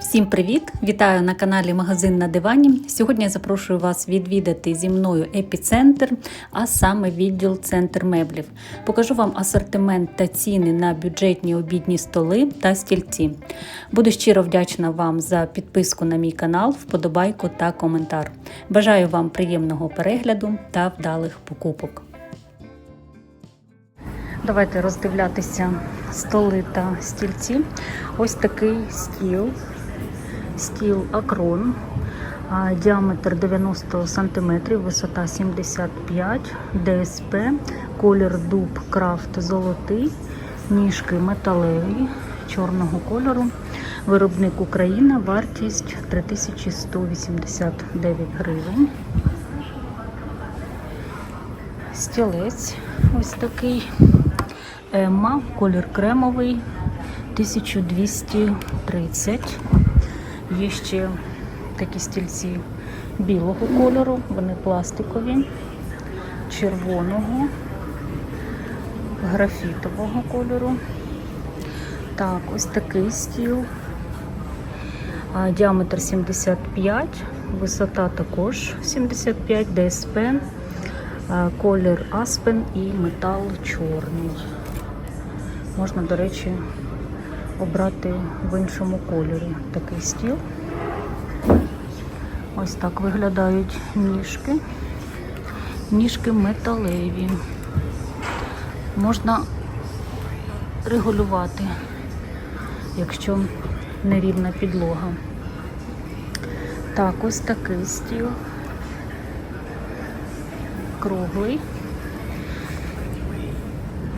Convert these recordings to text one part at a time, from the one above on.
Всім привіт! Вітаю на каналі Магазин на дивані. Сьогодні я запрошую вас відвідати зі мною епіцентр, а саме відділ центр меблів. Покажу вам асортимент та ціни на бюджетні обідні столи та стільці. Буду щиро вдячна вам за підписку на мій канал, вподобайку та коментар. Бажаю вам приємного перегляду та вдалих покупок. Давайте роздивлятися столи та стільці. Ось такий стіл стіл Акрон, діаметр 90 см, висота 75 ДСП, колір дуб крафт золотий, ніжки металеві чорного кольору. Виробник Україна, вартість 3189 гривень. Стілець ось такий. Емма, колір кремовий, 1230. Є ще такі стільці білого кольору, вони пластикові, червоного, графітового кольору. Так, ось такий стіл. Діаметр 75, висота також 75 ДСП, колір Аспен і метал чорний. Можна, до речі, обрати в іншому кольорі такий стіл. Ось так виглядають ніжки. Ніжки металеві. Можна регулювати, якщо нерівна підлога. Так, ось такий стіл. Круглий.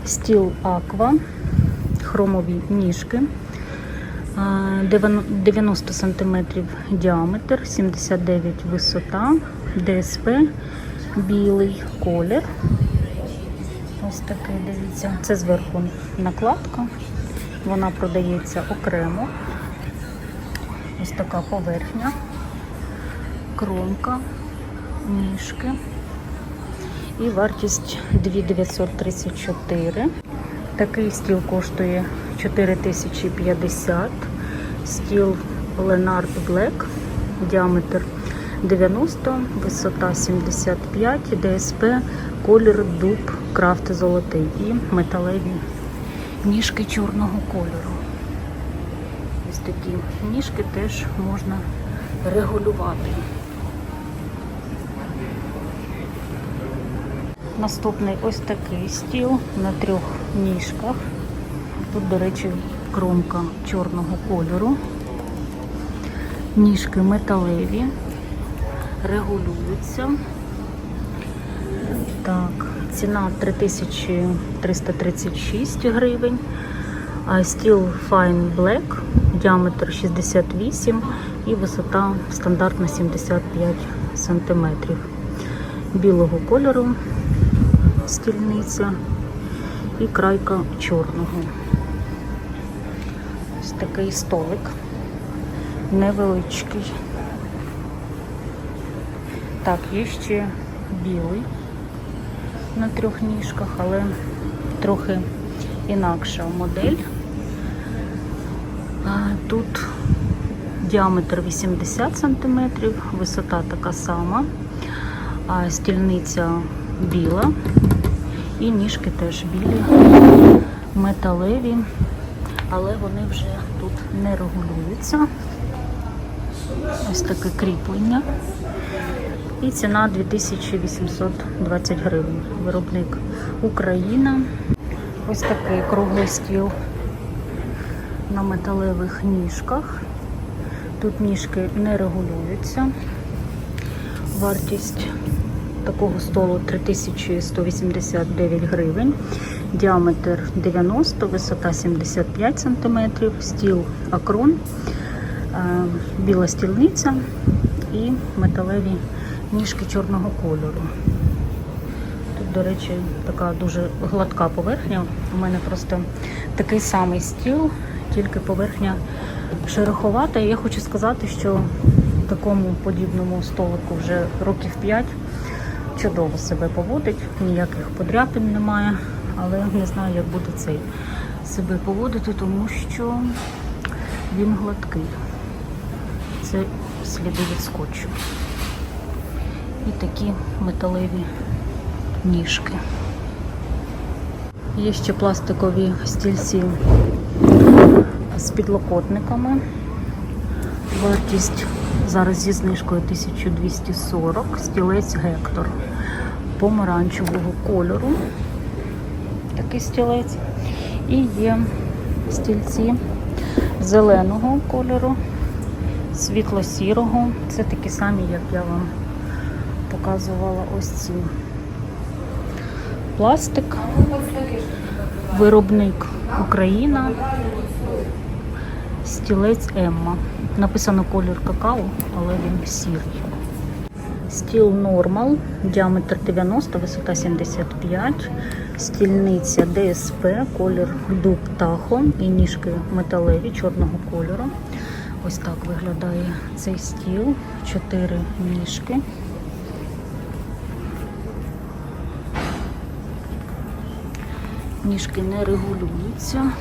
Стіл Аква хромові ніжки, 90 см діаметр, 79 висота, ДСП, білий колір. Ось такий, дивіться, це зверху накладка, вона продається окремо. Ось така поверхня, кромка, ніжки. І вартість 2934. Такий стіл коштує 4050. Стіл Ленард Black, діаметр 90, висота 75, ДСП, колір дуб, крафт золотий і металеві ніжки чорного кольору. Ось такі ніжки теж можна регулювати. Наступний ось такий стіл на трьох ніжках. Тут, до речі, кромка чорного кольору. Ніжки металеві, регулюються. Так, ціна 3336 гривень. Стіл Fine Black, діаметр 68 і висота стандартна 75 сантиметрів. Білого кольору стільниця і крайка чорного. Ось такий столик невеличкий. Так, є ще білий на трьох ніжках, але трохи інакша модель. Тут діаметр 80 см, висота така сама, а стільниця біла. І ніжки теж білі, металеві, але вони вже тут не регулюються. Ось таке кріплення. І ціна 2820 гривень. Виробник Україна. Ось такий круглий стіл на металевих ніжках. Тут ніжки не регулюються. Вартість такого столу 3189 гривень, діаметр 90, висота 75 см, стіл акрон, біла стільниця і металеві ніжки чорного кольору. Тут, до речі, така дуже гладка поверхня. У мене просто такий самий стіл, тільки поверхня шероховата. Я хочу сказати, що такому подібному столику вже років 5 чудово себе поводить, ніяких подряпин немає, але не знаю, як буде цей себе поводити, тому що він гладкий. це сліди від скотчу. І такі металеві ніжки. Є ще пластикові стільці з підлокотниками. Вартість зараз зі знижкою 1240, стілець Гектор помаранчевого кольору. Такий стілець. І є стільці зеленого кольору, світло-сірого. Це такі самі, як я вам показувала ось ці. Пластик, виробник Україна, стілець Емма. Написано колір какао, але він сірий. Стіл Нормал, діаметр 90, висота 75, стільниця ДСП, колір дуб тахо і ніжки металеві чорного кольору. Ось так виглядає цей стіл. Чотири ніжки. Ніжки не регулюються.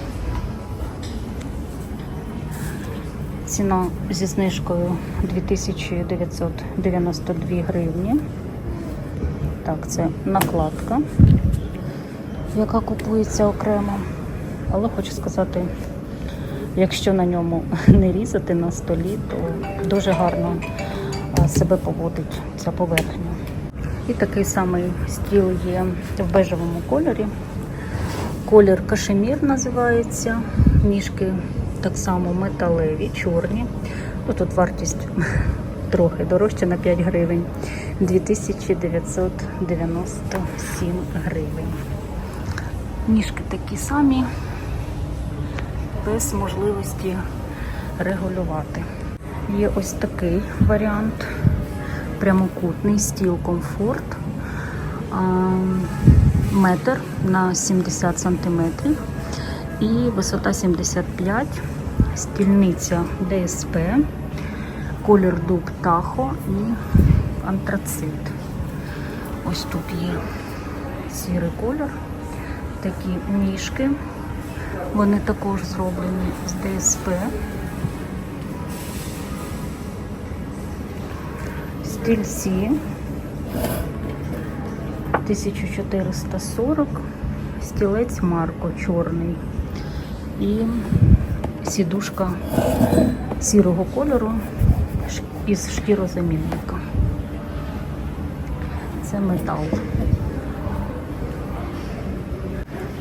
Ціна зі знижкою 2992 гривні. Так, це накладка, яка купується окремо. Але хочу сказати, якщо на ньому не різати на столі, то дуже гарно себе поводить ця поверхня. І такий самий стіл є в бежевому кольорі. Колір кашемір називається. Ніжки так само металеві, чорні. Ну, тут вартість трохи дорожча на 5 гривень. 2997 гривень. Ніжки такі самі, без можливості регулювати. Є ось такий варіант. Прямокутний стіл комфорт. Метр на 70 сантиметрів і висота 75, стільниця ДСП, колір дуб тахо і антрацит. Ось тут є сірий колір, такі ніжки. Вони також зроблені з ДСП. Стільці 1440 стілець Марко чорний і сідушка сірого кольору із шкірозамінника. Це метал.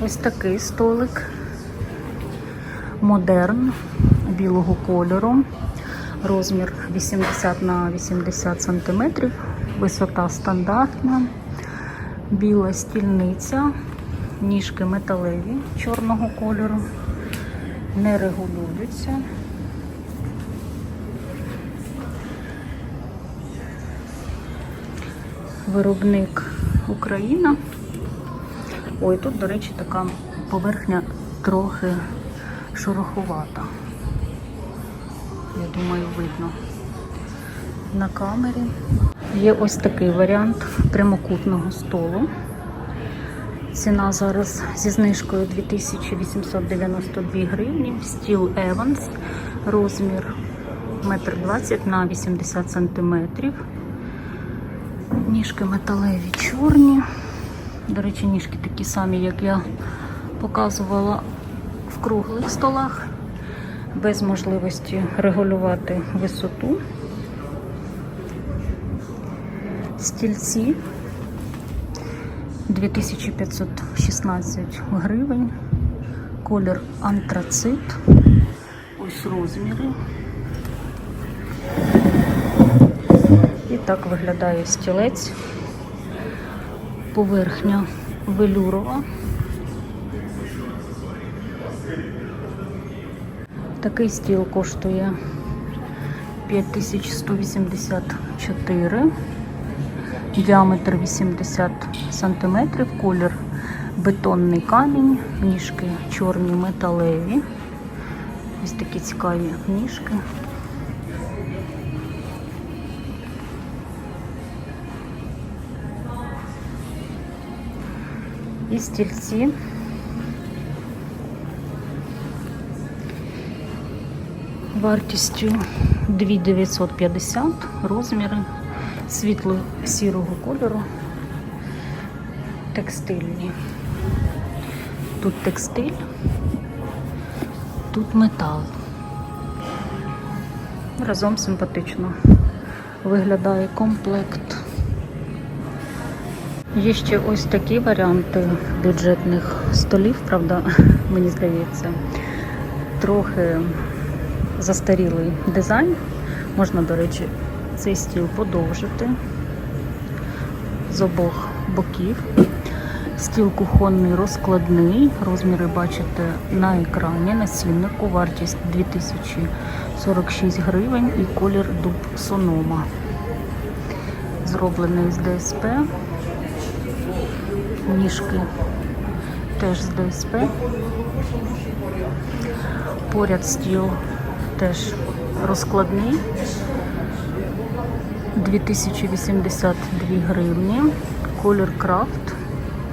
Ось такий столик. Модерн білого кольору. Розмір 80 на 80 сантиметрів. Висота стандартна. Біла стільниця, ніжки металеві чорного кольору, не регулюються. Виробник Україна. Ой, тут, до речі, така поверхня трохи шорохувата. Я думаю, видно на камері. Є ось такий варіант прямокутного столу. Ціна зараз зі знижкою 2892 гривні. Стіл Evans, розмір 1,20 м на 80 см. Ніжки металеві чорні. До речі, ніжки такі самі, як я показувала в круглих столах, без можливості регулювати висоту. Стільці 2516 гривень, колір антрацит. Ось розміри. І так виглядає стілець. Поверхня велюрова. Такий стіл коштує 5184 діаметр 80 см, колір бетонний камінь, ніжки чорні металеві. Ось такі цікаві ніжки. І стільці. вартістю 2950, розміри світло-сірого кольору, текстильні. Тут текстиль, тут метал. Разом симпатично виглядає комплект. Є ще ось такі варіанти бюджетних столів, правда, мені здається, трохи застарілий дизайн. Можна, до речі, цей стіл подовжити з обох боків. Стіл кухонний розкладний. Розміри бачите на екрані, на ціннику. Вартість 2046 гривень і колір дуб сонома. Зроблений з ДСП. Ніжки теж з ДСП. Поряд стіл теж розкладний. 2082 гривні. Колір крафт.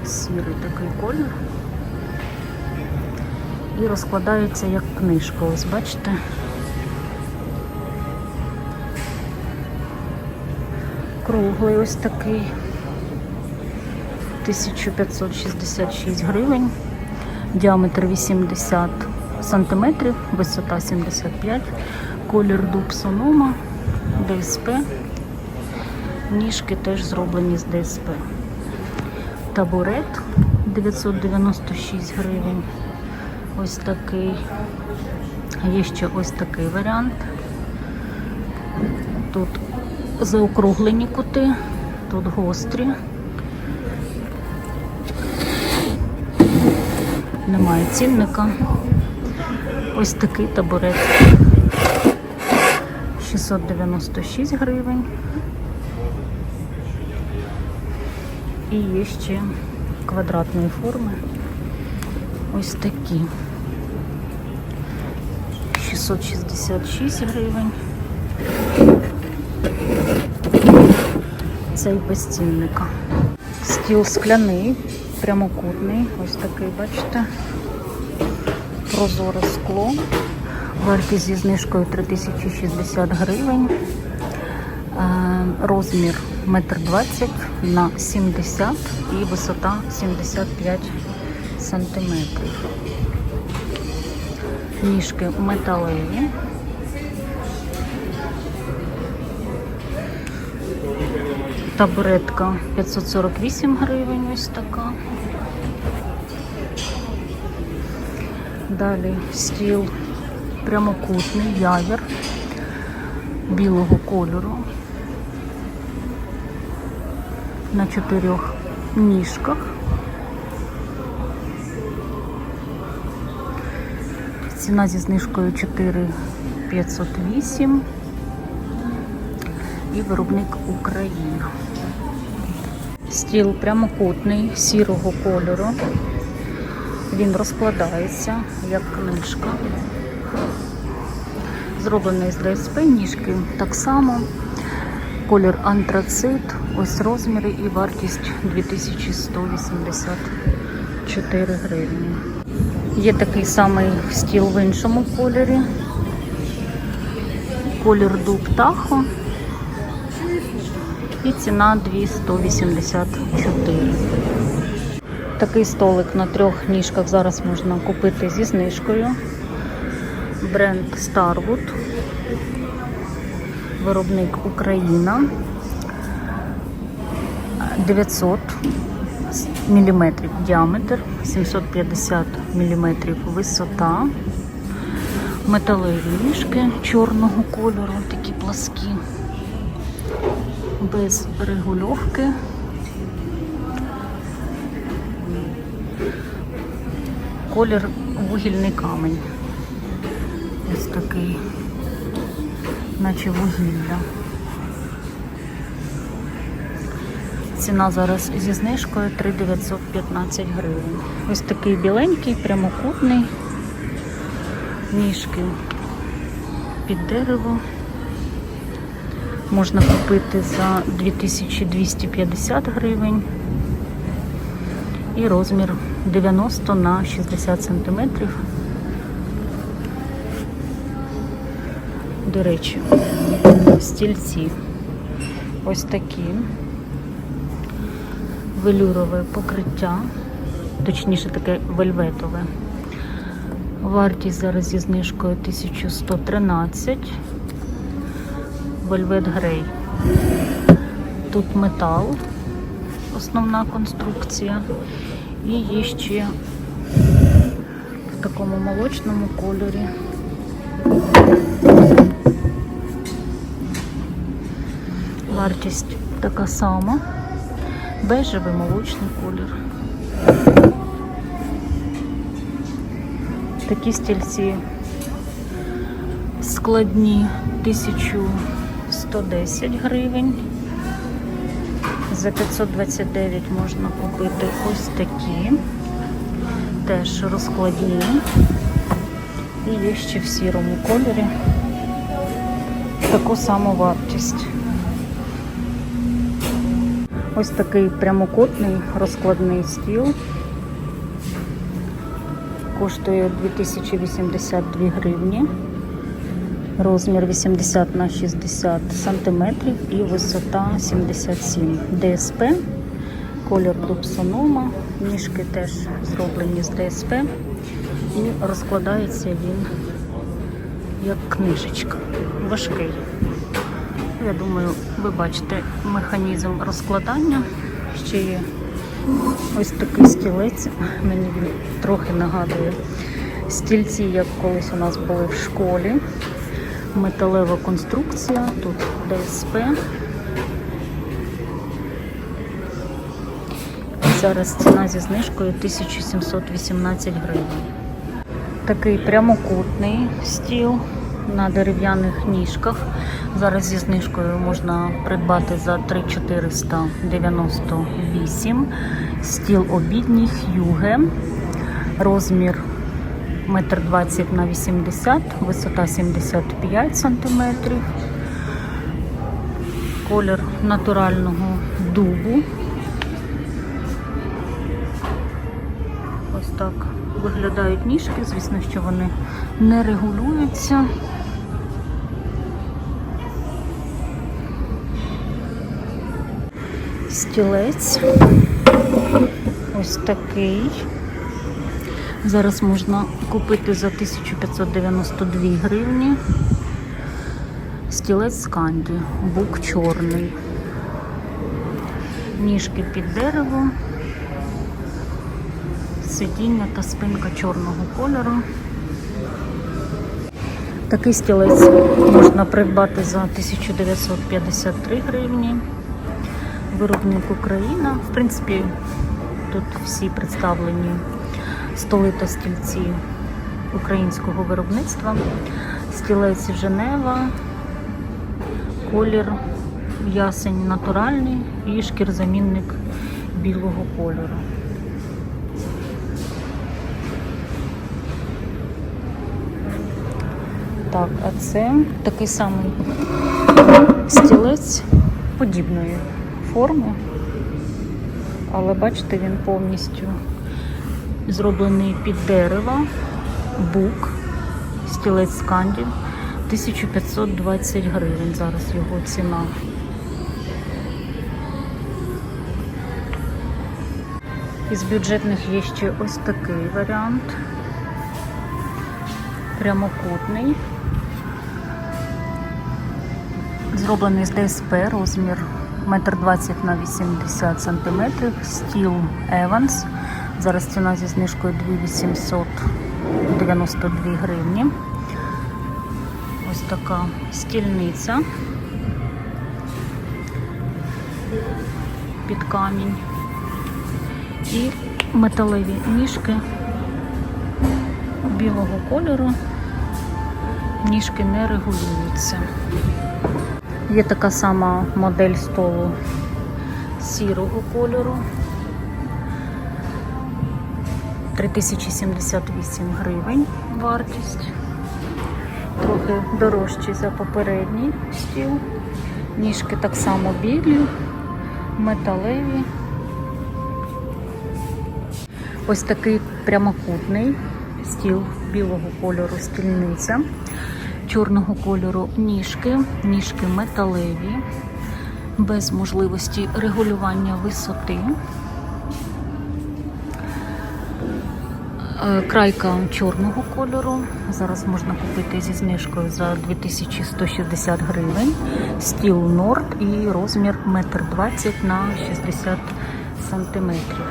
Сірий такий колір. І розкладається як книжка. Ось бачите. Круглий ось такий. 1566 гривень, діаметр 80 сантиметрів, висота 75, колір дуб сонома, ДСП. Ніжки теж зроблені з ДСП. Табурет 996 гривень. Ось такий. Є ще ось такий варіант. Тут заокруглені кути, тут гострі. Немає цінника. Ось такий табурет. 696 гривень. І є ще квадратної форми. Ось такі. 666 гривень. Цей без. Стіл скляний, прямокутний. Ось такий, бачите. Прозоре скло. Вартість зі знижкою 3060 гривень. Е, Розмір 1,20 м на 70 і висота 75 сантиметрів. Ніжки металеві. Табуретка 548 гривень, ось така. Далі стіл прямокутний, явір білого кольору на чотирьох ніжках. Ціна зі знижкою 4,508 і виробник Україна. Стіл прямокутний, сірого кольору. Він розкладається як книжка. Зроблений з ДСП, ніжки так само. Колір антрацит, ось розміри і вартість 2184 гривні. Є такий самий стіл в іншому кольорі. Колір дуб тахо. І ціна 2184. Такий столик на трьох ніжках зараз можна купити зі знижкою. Бренд Starwood. Виробник Україна. 900 мм діаметр, 750 мм висота. Металеві ніжки чорного кольору, такі пласкі, без регульовки. Колір вугільний камень. Ось такий, наче вугілля. Ціна зараз зі знижкою 3,915 гривень. Ось такий біленький, прямокутний, ніжки під дерево. Можна купити за 2250 гривень. І розмір 90 на 60 сантиметрів. До речі, стільці. Ось такі. Велюрове покриття, точніше таке вельветове. Вартість зараз зі знижкою 1113. Вельвет грей. Тут метал, основна конструкція. І є ще в такому молочному кольорі. Вартість така сама. Бежевий молочний колір. Такі стільці складні 1110 гривень. За 529 можна купити ось такі, теж розкладні. І є ще в сірому кольорі таку саму вартість. Ось такий прямокутний розкладний стіл. Коштує 2082 гривні. Розмір 80 на 60 сантиметрів і висота 77 ДСП. Колір дупсонома. Ніжки теж зроблені з ДСП. І розкладається він як книжечка. Важкий. Я думаю, ви бачите механізм розкладання. Ще є ось такий стілець. Мені він трохи нагадує стільці, як колись у нас були в школі. Металева конструкція, тут ДСП. Зараз ціна зі знижкою 1718 гривень. Такий прямокутний стіл на дерев'яних ніжках. Зараз зі знижкою можна придбати за 3498. Стіл обідній Х'юге. Розмір 1,20 м на 80 висота 75 см. Колір натурального дубу. Ось так виглядають ніжки, звісно, що вони не регулюються. Стілець. Ось такий. Зараз можна купити за 1592 гривні. Стілець з канді, бук чорний. Ніжки під дерево, сидіння та спинка чорного кольору. Такий стілець можна придбати за 1953 гривні. Виробник Україна. В принципі, тут всі представлені столи та стільці українського виробництва. Стілець Женева, колір ясень натуральний і шкірзамінник білого кольору. Так, а це такий самий стілець подібної форми, але бачите, він повністю зроблений під дерево, бук, стілець скандів, 1520 гривень. Зараз його ціна. Із бюджетних є ще ось такий варіант. Прямокутний. Зроблений з ДСП, розмір 1,20 на 80 см, стіл Evans. Зараз ціна зі знижкою 2892 гривні. Ось така стільниця під камінь. І металеві ніжки білого кольору. Ніжки не регулюються. Є така сама модель столу сірого кольору. 3078 гривень вартість. Трохи дорожчий за попередній стіл. Ніжки так само білі, металеві. Ось такий прямокутний стіл білого кольору стільниця. Чорного кольору ніжки, ніжки металеві, без можливості регулювання висоти. Е, Крайка чорного кольору. Зараз можна купити зі знижкою за 2160 гривень. Стіл Норд і розмір 1,20 на 60 сантиметрів.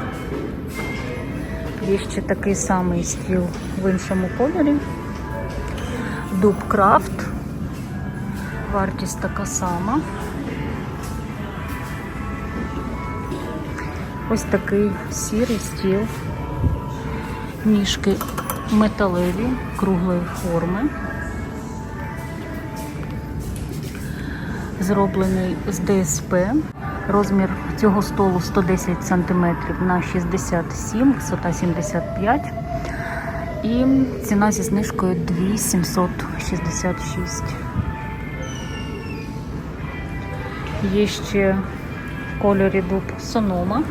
Є ще такий самий стіл в іншому кольорі. Дуб Крафт. Вартість така сама. Ось такий сірий стіл. Ніжки металеві, круглої форми. Зроблений з ДСП. Розмір цього столу 110 см на 67, висота 75 і ціна зі знижкою 2766. Є ще в кольорі дуб Сонома.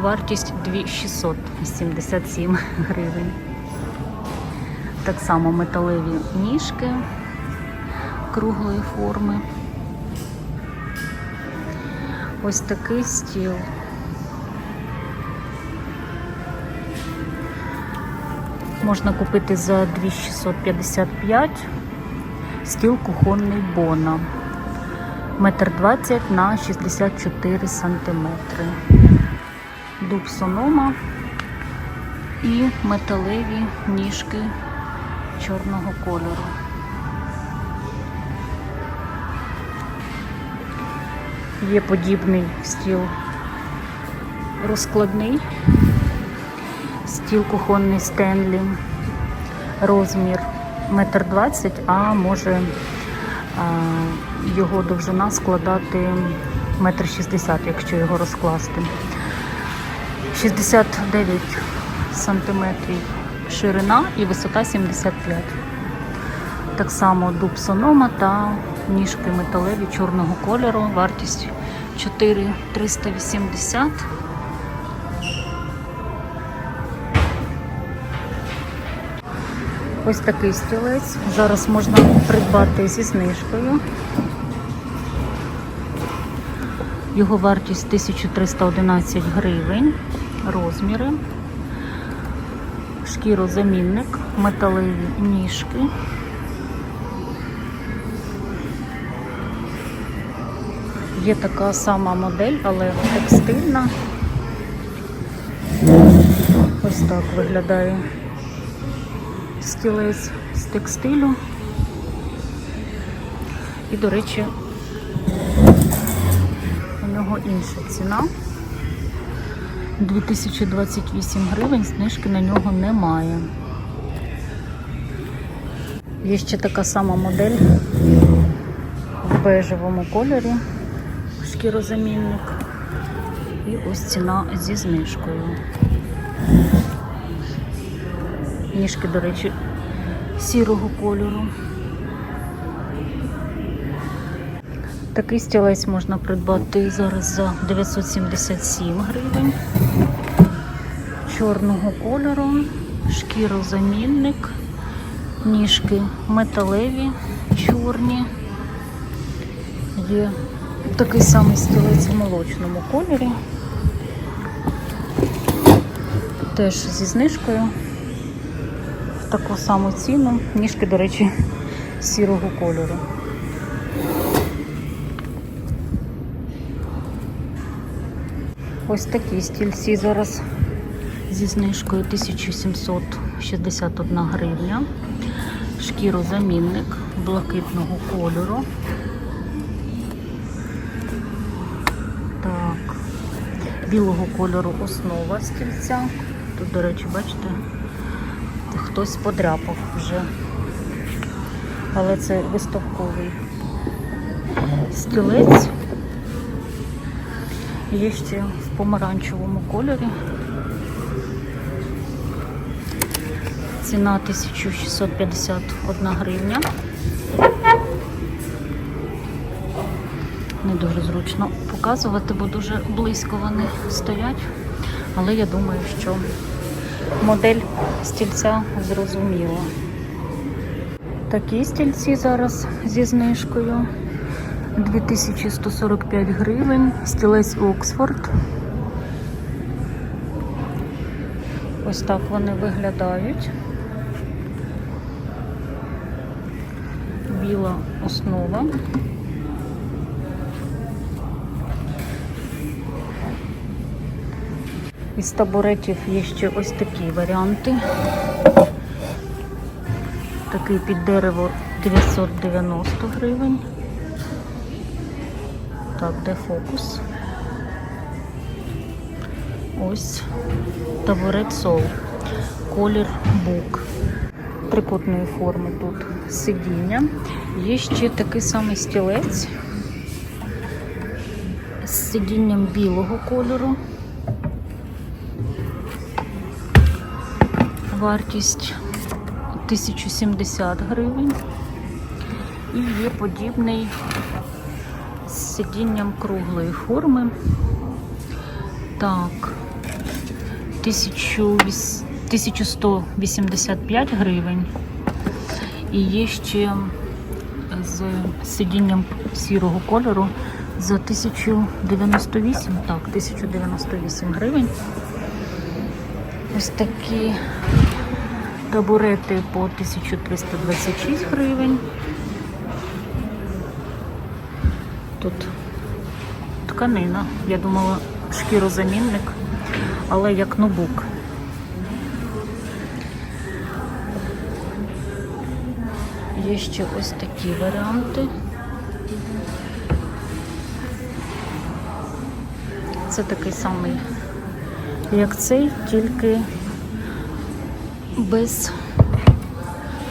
Вартість 2677 гривень. Так само металеві ніжки круглої форми. Ось такий стіл. Можна купити за 2655 стіл кухонний Бона. Метр 20 на 64 сантиметри. Дуб сонома і металеві ніжки чорного кольору. Є подібний стіл розкладний, стіл кухонний Стенлі, розмір 1,20 м, а може його довжина складати 1,60 м, якщо його розкласти. 69 сантиметрів ширина і висота 75. Так само дуб сонома та ніжки металеві чорного кольору. Вартість 4,380. Ось такий стілець. Зараз можна придбати зі знижкою. Його вартість 1311 гривень. Розміри. Шкірозамінник, металеві ніжки. Є така сама модель, але текстильна. Ось так виглядає стілець з текстилю. І, до речі, у нього інша ціна. 2028 гривень, знижки на нього немає. Є ще така сама модель в бежевому кольорі, шкірозамінник. І ось ціна зі знижкою. Ніжки, до речі, сірого кольору. Такий стілець можна придбати зараз за 977 гривень. Чорного кольору, шкірозамінник, ніжки металеві, чорні. Є такий самий стілець в молочному кольорі. Теж зі знижкою. Таку саму ціну. Ніжки, до речі, сірого кольору. Ось такі стільці зараз зі знижкою 1761 гривня. Шкірозамінник блакитного кольору. Так, білого кольору основа стільця. Тут, до речі, бачите, хтось подряпав вже. Але це виставковий стілець. Є ще в помаранчевому кольорі. Ціна 1651 гривня. Не дуже зручно показувати, бо дуже близько вони стоять. Але я думаю, що модель стільця зрозуміла. Такі стільці зараз зі знижкою. 2145 гривень. Стілець Оксфорд. Ось так вони виглядають. Біла основа. Із табуретів є ще ось такі варіанти. Такий під дерево 990 гривень. Так, де фокус? Ось табурет сол. Колір бук. Трикутної форми тут сидіння. Є ще такий самий стілець з сидінням білого кольору. Вартість 1070 гривень. І є подібний з сидінням круглої форми. Так, 1185 гривень. І є ще з сидінням сірого кольору за 1098, так, 1098 гривень. Ось такі табурети по 1326 гривень. Тут тканина. Я думала, шкірозамінник, але як ноутбук. Є ще ось такі варіанти. Це такий самий, як цей, тільки без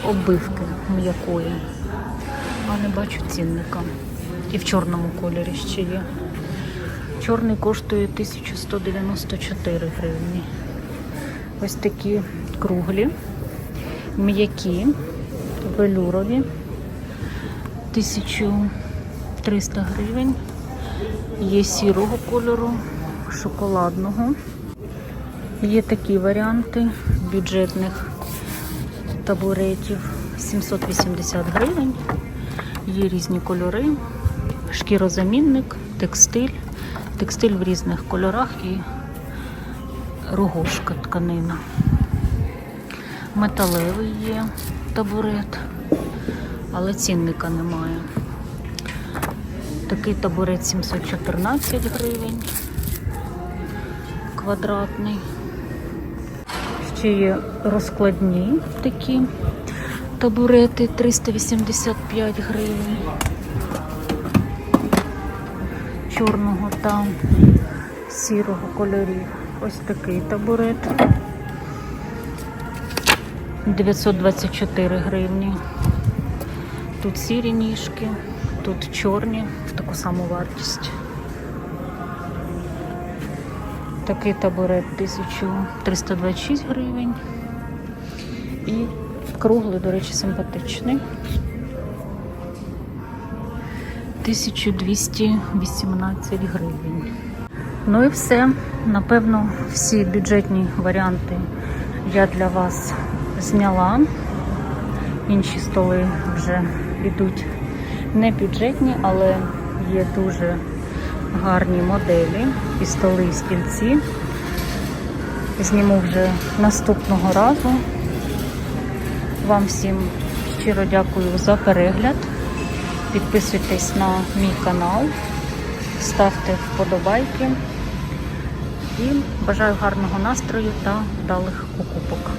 оббивки м'якої. А не бачу цінника. І в чорному кольорі ще є. Чорний коштує 1194 гривні. Ось такі круглі, м'які, велюрові. 1300 гривень. Є сірого кольору, шоколадного. Є такі варіанти бюджетних табуретів 780 гривень. Є різні кольори, шкірозамінник, текстиль, текстиль в різних кольорах і рогошка тканина. Металевий є табурет, але цінника немає. Такий табурет 714 гривень, квадратний. Ще є розкладні такі табурети 385 гривень. Чорного та сірого кольорів. Ось такий табурет. 924 гривні. Тут сірі ніжки, тут чорні в таку саму вартість. Такий табурет 1326 гривень. І круглий, до речі, симпатичний. 1218 гривень. Ну і все. Напевно, всі бюджетні варіанти я для вас зняла. Інші столи вже йдуть не бюджетні, але є дуже гарні моделі і столи, і стільці. Зніму вже наступного разу. Вам всім щиро дякую за перегляд. Підписуйтесь на мій канал, ставте вподобайки і бажаю гарного настрою та вдалих покупок.